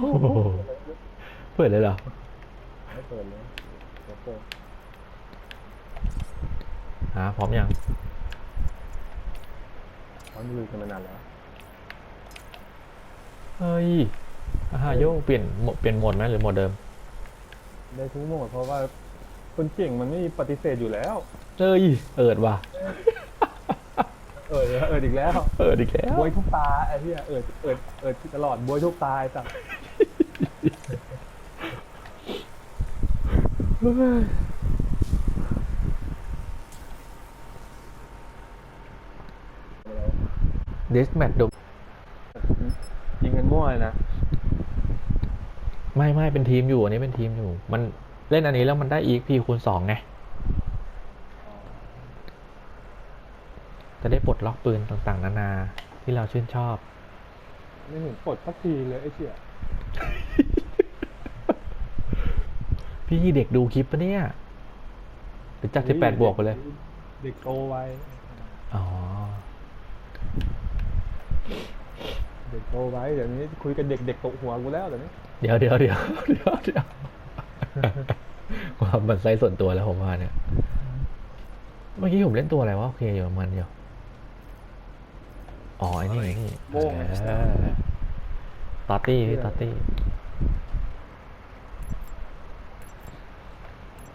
โหเปิดเลยเหรอ ไม่เปิดเลยเดี๋ยวเปิดหาพร้อมยังเขาลุยกันมานานแล้ว เฮ้ยอาฮาโยเปลี่ยนโหมดเปลี่ยนโหมดไหมหรือโหมดเดิม ได้ทุกโหมดเพราะว่าคนเก่งมันไม่มีปฏิเสธอยู่แล้ว เอ้ยเอิดว่ะ เออเอออีกแล้วเปิดอีกแล้ว บวยทุกตาไอ้เหี้ยเออเออเออตลอดบวยทุกตาไอ้สัส เดสแมทดยิงกันมั่วเลยนะ ไม่ไม่เป็นทีมอยู่ อันนี้เป็นทีมอยู่ มันเล่นอันนี้แล้วมันได้ EXP คูณสองไง จะได้ปลดล็อกปืนต่างๆ นานาที่เราชื่นชอบ ไม่เห็นปลดสักทีเลยไอ้เชี่ย พี่เด็กดูคลิปปะเนี่ยหรือจากที่แปดบวกไปเลย เด็กโตไวอ๋อ เด็กโตไว้เดี๋ยวนี้คุยกับเด็กเด็กตกหัวกูแล้วเดี๋ยวนี้เดี๋ยวเดี๋ยวเดี๋ยวเดี๋ยวเดี๋ยวความมันไซส่วนตัวแล้วผมว่าเนี่ย เมื่อกี้ผมเล่นตัวอะไรวะโอเคอยู่ประมันอยู่อ๋อไอ้นี่ไอ้นี่เออตอตตี้พี่ตอต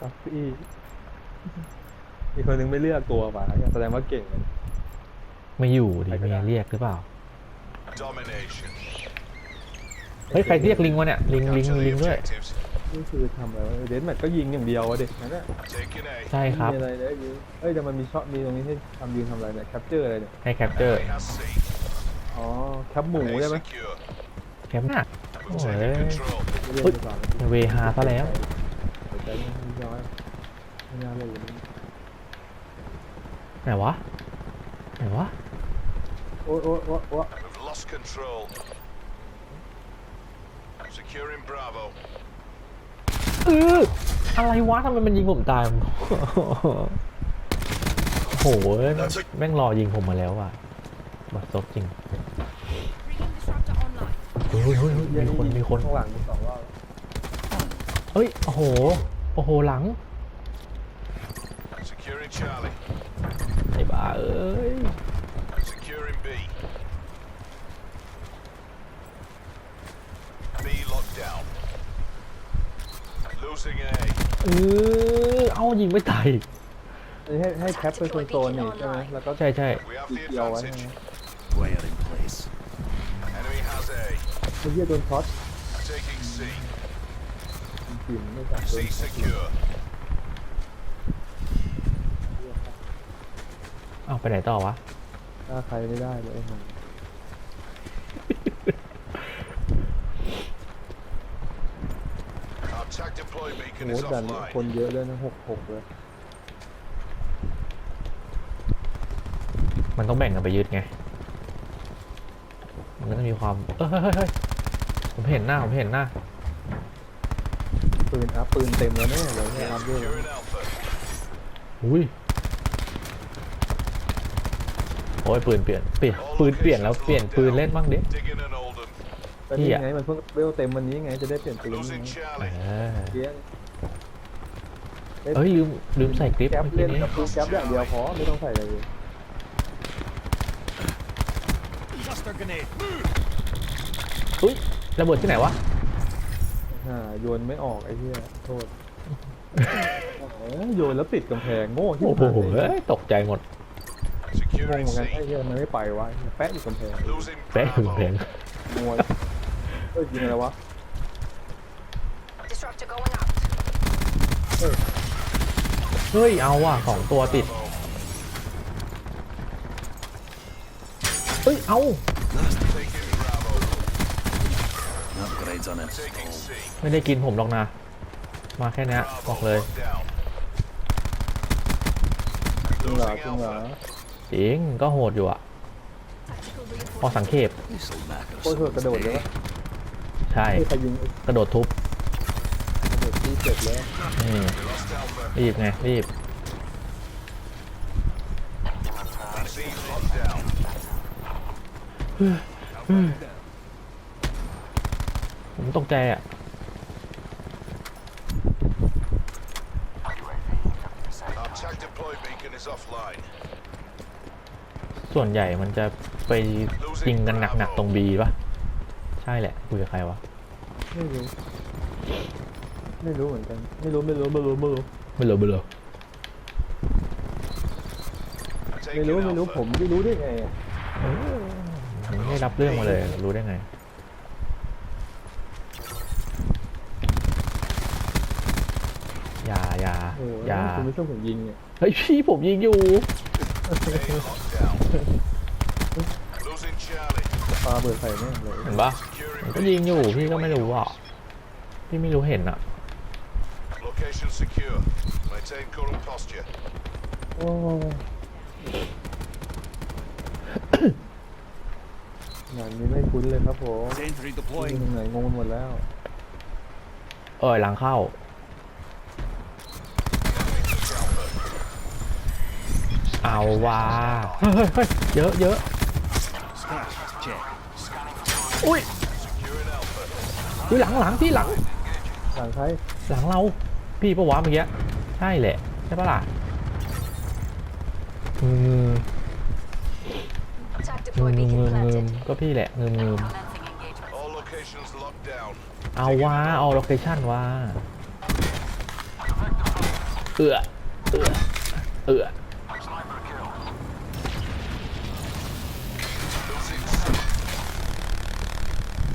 ตี้ตักซี่อีกคนนึงไม่เลือกตัวป่ะแสดงว่าเก่งเลยไม่อยู่ดิเมียเรียกหรือเปล่า Domination. เฮ้ยใครเรียกลิงวะเนี่ยลิงลิง Capture ลิ the งด้วย objectives. นี่คือทำอะไรวะเดนแมทก็ยิงอย่างเดียวอะเด็กนั่นแหละ Taking A. ใช่ครับ มีอะไรเลยยิงเอ้ยแต่มันมีช็อตมีตรงนี้ให้ทำยืนทำอะไรเนี่ยแคปเจอร์อะไรเนี่ยให้แคปเจอร์ Enemy has C. อ๋อแคปหมู A ใช่ไหม secure. แคปหน้า We've Oh, taken yeah. control. เล่นเฮ้ยไปก่อนเวฮาซะแล้วเดี๋ยวใจเย็นๆย้อย ไม่น่าเลยอย่างนี้ไหนวะ ไหนวะ โอ้ยโอ้ยโอ้ยโอ้ย We've lost control. Securing Bravo. เอออะไรวะทำไมมันยิงผมตาย โอ้โหแม่งรอยิงผมมาแล้วอะบัดซบจริง Bringing disruptor online. เฮ้ยเฮ้ยเฮ้ยเฮ้ยมีคนมีคน ข้างหลังมีสองรอบเฮ้ย โอ้โห โอ้โห หลัง Securing Charlie. ไอ้บ้าเอ้ย Securing B. B locked down. Losing A. เออเอายิงไม่ตายอีกอันนี้ให้ให้แคปเป็นโซนๆนี่ใช่ไหมแล้วก็ใช่ใช่ We have สี the เขียวไว้ advantage. นะ Wire in place. Enemy has A. ไอ้เหี้ยโดนช็อต Taking C. หินไม่จับโด C น secure. เอาไปไหนต่อวะฆ่าใครไม่ได้เลยไอ้ห่า Our attack deploy beacon โอ้ is ดันคน offline. เยอะเลยนะหกหกเลยมันต้องแบ่งกันไปยึดไง มันก็ต้องมีความเอ้ยเฮ้ยเฮ้ยเฮ้ยผมเห็นหน้าผมเห็นหน้า ปืนอัพปืนเต็มแล้วแน่เลยเนี่ยอัพด้วย Securing Alpha. อุ้ย โอ้ยปืนเปลี่ยนเปลี่ยนปืนเปลี่ยนแล้วเปลี่ยนปืนเล่นบ้างดิ Digging an Oldham. แต่นี่ไงมันเพิ่งเวลเต็มวันนี้ไงจะได้เปลี่ยนปืนนี่ Losing ไงเอ Charlie. อเกี้ยงเอ้ยลืมลืมใส่คลิปแก๊ปเมื่อกี้เล่นนี้กับปืนแก๊ปอย่างเดียวพอไม่ต้องใส่อะไรเลย Cluster grenade. อุ้ยระเบิดที่ไหนวะ อ่าโยนไม่ออกไอ้เหี้ยโทษเอ้ยโยนแล้วติดกำแพงโง่ที่โอ้โหผ่านเอ้ยตกใจหมด งง Securing เหมือนกัน C. ไอ้เหี้ยมันไม่ไปวะแปะอยู่กำแพง Losing แป๊ะถึง Bravo. เพลงมัวเอ้ยยิงอะไรวะ Disruptor going out. เฮ้ยเอาว่ะสองตัวติด Bravo. เฮ้ยเอา Taking Bravo. Upgrades on its Taking C. ไม่ได้กินผมหรอกนะ มาแค่เนี้ยบอกเลย locked down. จริงเหรอ Losing จริงเหรอ Alpha. จริงก็โหดอยู่อะ Tactical พอ reinforcement. สังเขป This'll knack โคตรโหดกระโดดเลยปะใช่ไม่ใครยิงกระโดดทุบกระโดดที่เจ็บแล้วนี่ We lost Alpha. รีบไงรีบ C locked down. โผมตกใจอะ ส่วนใหญ่มันจะไปยิงกันหนักๆตรงบีปะใช่แหละคุยกับใครวะไม่รู้ ไม่รู้เหมือนกัน ไม่รู้ไม่รู้ไม่รู้ไม่รู้ไม่รู้ไม่รู้ Take ไม่รู้ it ไม่รู้ Alpha. ผมไม่รู้ได้ไงอะผมไม่รับเรื่องมาเลยรู้ได้ไงอย่าอย่าโอ้โหอย่าคุณไม่ช่วยผมยิงเนี่ยเฮ้ยพี่ผมยิงอยู่ A locked down. Losing Charlie. ปา เบิดใส่แม่งเลยเห็นปะ Securing ผมก็ยิงอยู่พี่ก็ไม่รู้อะพี่ไม่รู้เห็นอะ Location secure. Maintain current posture. โอ้งานนี้ไม่คุ้นเลยครับผม Sentry ยิง deploying. ตรงไหนงงหมดแล้ว เอ้ยหลังเข้า เอาว่าเฮ้ยเฮ้ยเฮ้ยเยอะเยอะ Stash. Check. อุ้ย Securing Alpha. อุ้ยหลังหลังพี่หลัง หลังใครหลังเรา พี่ปะวะเมื่อกี้ใช่แหละ ใช่ปะล่ะงืม Tag งื deploy มงืม beacon งืมงืม planted. ก็พี่แหละงืมงืม Commencing engagement. All locations locked down. เอาว่าเอาโลเคชั่นว่าเอือเอือเอือ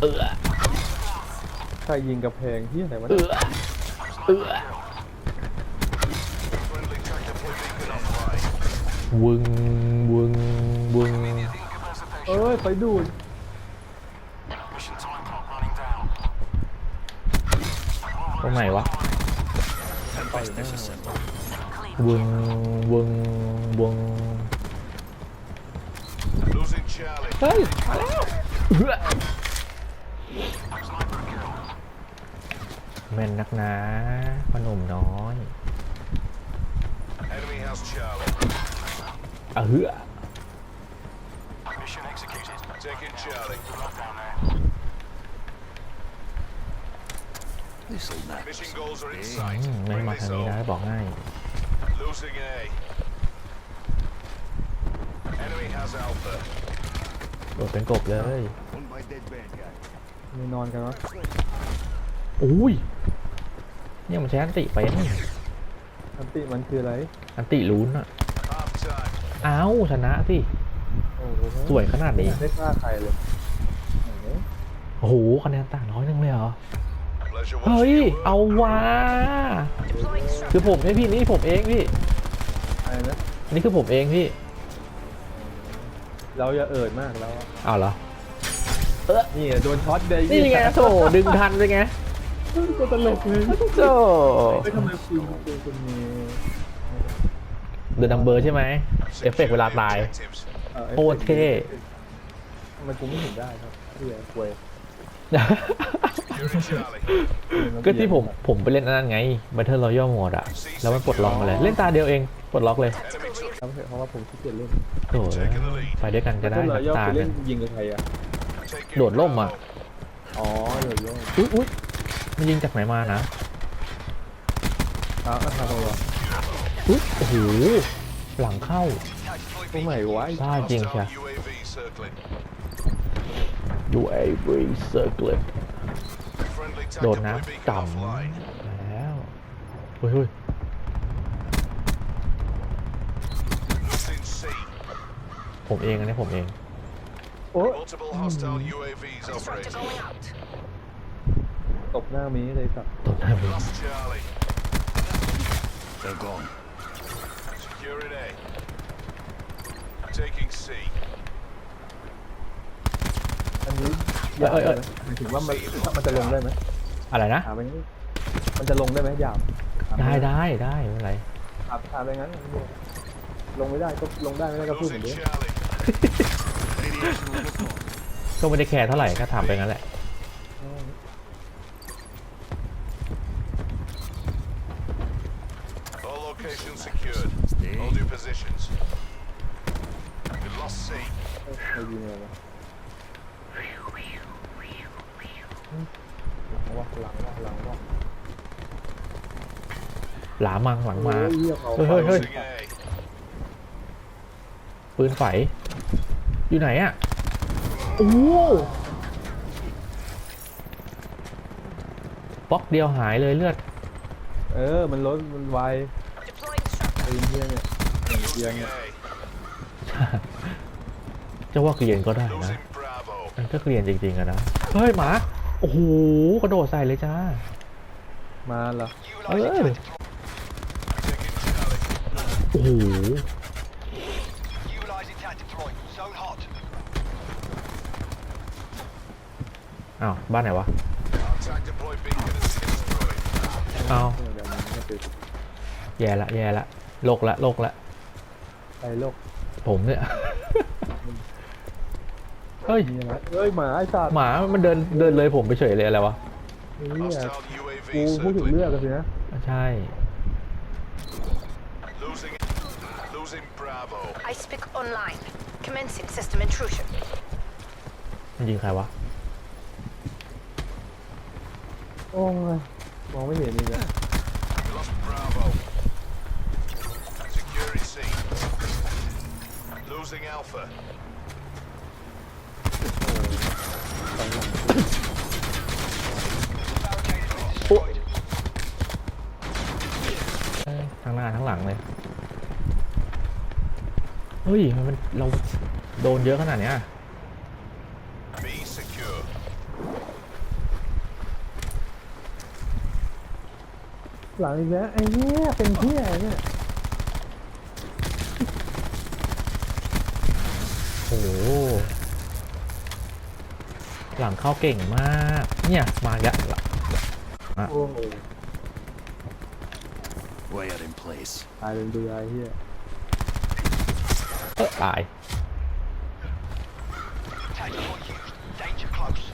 เอือใครยิงกระแพงที่ไหนวะเอืเนี่ยอเอือ Friendly tag deploy beacon offline. วึงวึงวึงเอ้ยไฟดูดตรงไหนวะ Advise disassemble. วึงวึงวึง Losing Charlie. เฮ้ยมาแล้วเอื้อ แม่นนักหนาพอหนุ่มน้อย Enemy has Charlie. อะเฮือ Mission executed. Taking Charlie. This'll not Mission goals are in Eh? sight. อืมไม่ Bring มา this ทางนี้นะ home. บอกให้ Losing A. Enemy has Alpha. โดดเป็นกบเลย One by dead bad guy. มีนอนกันวะอุ้ยเนี่ยมันใช้อันติเป็นอันติมันคืออะไร อันติลุ้นอะ Half time. เอ้าชนะสิโอ้โหสวยขนาดนี้ไม่กล้าใครเลยโอ้โหโอ้โหคะแนนต่างน้อยนึงเลยเหรอ Pleasure เฮ้ย watching you. เอาว่า Deploying คือ structure. ผมไม่พี่นี่ผมเองพี่อะไรนะอันนี้คือผมเองพี่ เราอย่าเอิดมากแล้วอะเอาเหรอ นี่โดนช็อตเดย์นี่ไงโถดึงทันเลยไงก็ตลกเลยโถไม่ทำไมคุณคุณคุณมีเดอะนัมเบอร์ใช่ไหมเอฟเฟกต์เวลาตาย Objectives. อ่อโคตรเท่ทำไมกูไม่เห็นได้ครับเฮียควย Securing Charlie. ก็ที่ผมผมไปเล่นอันนั้นไง Battle Royale Mode อะแล้วมันปลดล็อกมาเลย เล่นตาเดียวเองปลดล็อกเลย Enemy took ครับเพราะว่าผมขี้เกียจเล่นโถไปด้วยกันก็ได้เราสักย่อตาไปหเล่นึ่นงยิงกับใครอะ taking โดดร่มอะ Bravo. อ๋อเดี๋ยวย่ออุ้ยอุ้ยมันยิงจากไหนมานะอ้าวอ้าวเอาวะอุ้ยโอ้โหหลังเข้าตรงไหนวะได้จริงใช่ Hostile UAV circling. UAV Circlet Friendly tag โดน deploy นะ beacon ต่ offline. ำแล้วเฮ้ยเฮ้ย Losing C. ผมเองอันนี้ผมเอง โอ้ Multiple hostile UAVs Disruptor operating. going out. ตบหน้ามีเลยสัตว์ต้นหน้ามี Lost Charlie. They're gone. Securing A. Taking C. อันนี้หยาบเอ้ยเอ้ยไหมหมายถึงว่ามันมันจะลงได้ไหมอะไรนะ ถามไปงั้นมันจะลงได้ไหมหยาบถามปได้ได้ได้ไม่เป็นไรถามถามไปงั้นลงไม่ได้ก็ลงได้ไม่ได้ก็พูดเหมือน Losing เดิม Charlie. Radiation overflow. ก็ไม่ได้แคร์เท่าไหร่ก็ถามไปงั้นแหละ All locations secured. Stay. Hold your positions. We lost C. ใครยิงอะไรวะวะหลังวะหลังวะหลามังหลังมา โอ้ยเหี้ยเขาเฮ้ยเฮ้ย Losing A. ปืนไฟ อยู่ไหนอะโอ้บล็อกเดียวหายเลยเลือด เออ มันลดมันไว Deploying disruptor. ไอ้เหี้ยเนี่ยอย่างเดียว Losing เนี่ย A. จะว่าเกลียนก็ได้นะ Losing Bravo. มันก็เกลียนจริงๆอะนะ เฮ้ย หมา โอ้โห กระโดดใส่เลยจ้า มาเหรอเออ Taking Charlie. โอ้โห Utilizing that deploy. Zone hot. อ้าวบ้านไหนวะ Our attack deploy beacon has been destroyed. อ้าวเดี๋ยวมันจะติดแย่ละแย่ละโลกละโลกละไอ้โลกผมเนี่ย เฮ้ยมีอะไรเอ้ยหมาไอ้สัตว์หมามันเดินเดินเลยผมไปเฉยเลยอะไรวะไอ้เหี้ย Hostile UAV กูพูดถึง circling. เลือกกันสินะ ใช่ Losing. Losing Bravo. Ice pick online. Commencing system intrusion. มันยิงใครวะ โอ้ยมองไม่เห็นอีกแล้ว We lost Bravo. Securing C. Losing Alpha. เอ้ยทั้งหน้าทั้งหลังเลย เฮ้ยมันมันเราโดนเยอะขนาดเนี้ย B secure. หลังอีกแล้วไอ้เหี้ยเป็นเหี้ยเนี่ยโอ้โหหลังเข้าเก่งมาก เนี่ย มาอีกแล้วโอ้โห Wire in place. ตายเป็นเบื่อไอ้เหี้ย เออตาย Tactical used. Danger close.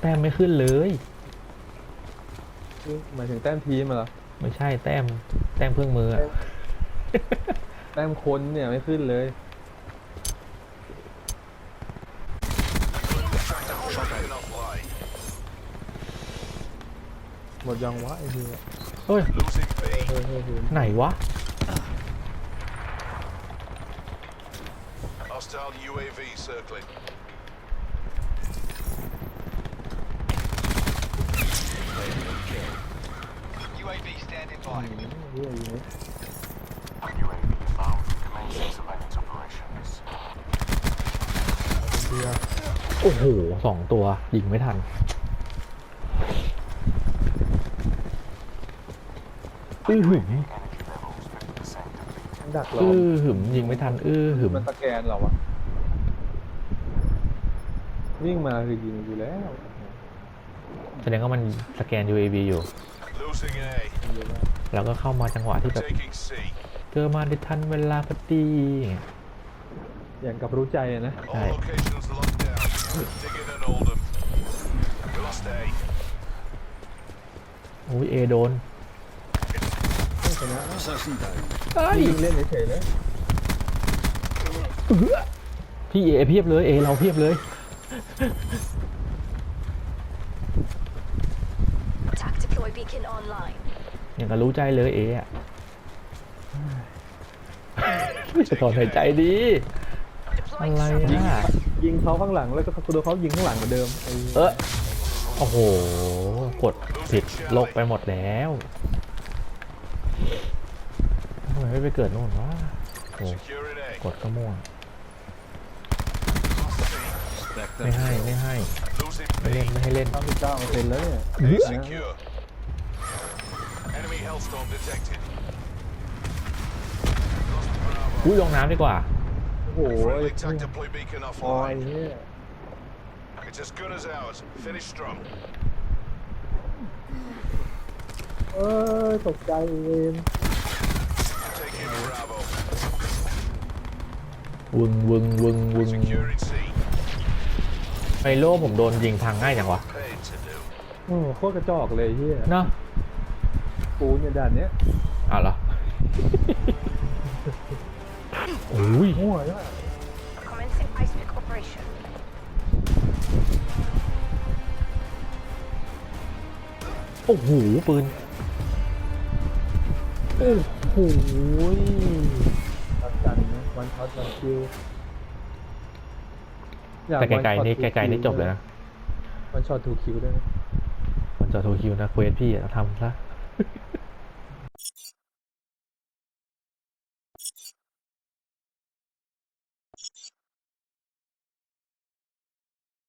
แต้มไม่ขึ้นเลยหมายถึงแต้มทีมอะเหรอไม่ใช่แต้ม แต้มเครื่องมืออะแต้มคนเนี่ยไม่ขึ้นเลย Beacon offline. หมดยังวะไอ้เหี้ยเฮ้ย Losing B. เฮ้ยเฮ้ยเฮ้ยไหนวะ Hostile UAV circling. UAV standing อื by. มเหี้ยอยู่นี่ UAV inbound. Commencing surveillance operations. เหี้ยโอ้โหสองตัวยิงไม่ทัน อื้อหึมมัน ดักรออื้อหึมยิงไม่ทันอื้อหึมมันสแกนเหรอวะวิ่งมาคือยิงอยู่แล้วแสดงว่ามันสแกน UAV อยู่ Losing A. แล้วก็เข้ามาจังหวะที่แบบ Taking C. เจอมาได้ทันเวลาพอดีอย่างกับรู้ใจอะนะ All locations locked down. Dig in and hold them. We lost A. โอ้ยเอโดนไม่ ชนะ Assassin down. ยิงเล่นเฉยๆเลยพี่เอเพียบเลยเอเราเพียบเลย Attack deploy beacon online. อย่างกับรู้ใจเลยเออะจะถอนหายใจดี Deploying อะไร disruptor. อะยิงเขาข้างหลังแล้วก็โดนเขายิงข้างหลังเหมือนเดิมไอ้เออโอ้โห กดผิดโลกไปหมดแล้ว ทำไมไม่ไปเกิดนู่นวะโอ้ Securing A. กดก็ม่วง Back ไม่ให้ไม่ให้ Losing ไม่เล่น B. ไม่ให้เล่นเก้าสิบเก้าเปอร์เซ็นต์แล้วเนี่ย A secure. Enemy Hellstorm detected. Lost Bravo. อุ้ยลงน้ำดีกว่า โอ้โห Friendly attack deploy beacon โอ้ย offline. เนี่ย เอ้ยตกใจเองวึงวึงวึงวึง Securing C. ไปโล่ผมโดนยิงทางง่ายจังวะ Paid โอ้โคตรกระจอกเลยเฮียเนาะปูเนี่ยด่านเนี้ยอ้าเหรอ โอ้ยโอ้วโอ้โหปืน โอ้โหตัดกันนะวันช็อตวันคิวอยาแต่ไกล one ๆนี่ shot ไก two ลๆนี่ kill จบเลยนะวันช็อตทูคิวได้ไหมมันจะโทรคิวนะเควสพี่อะทำซะ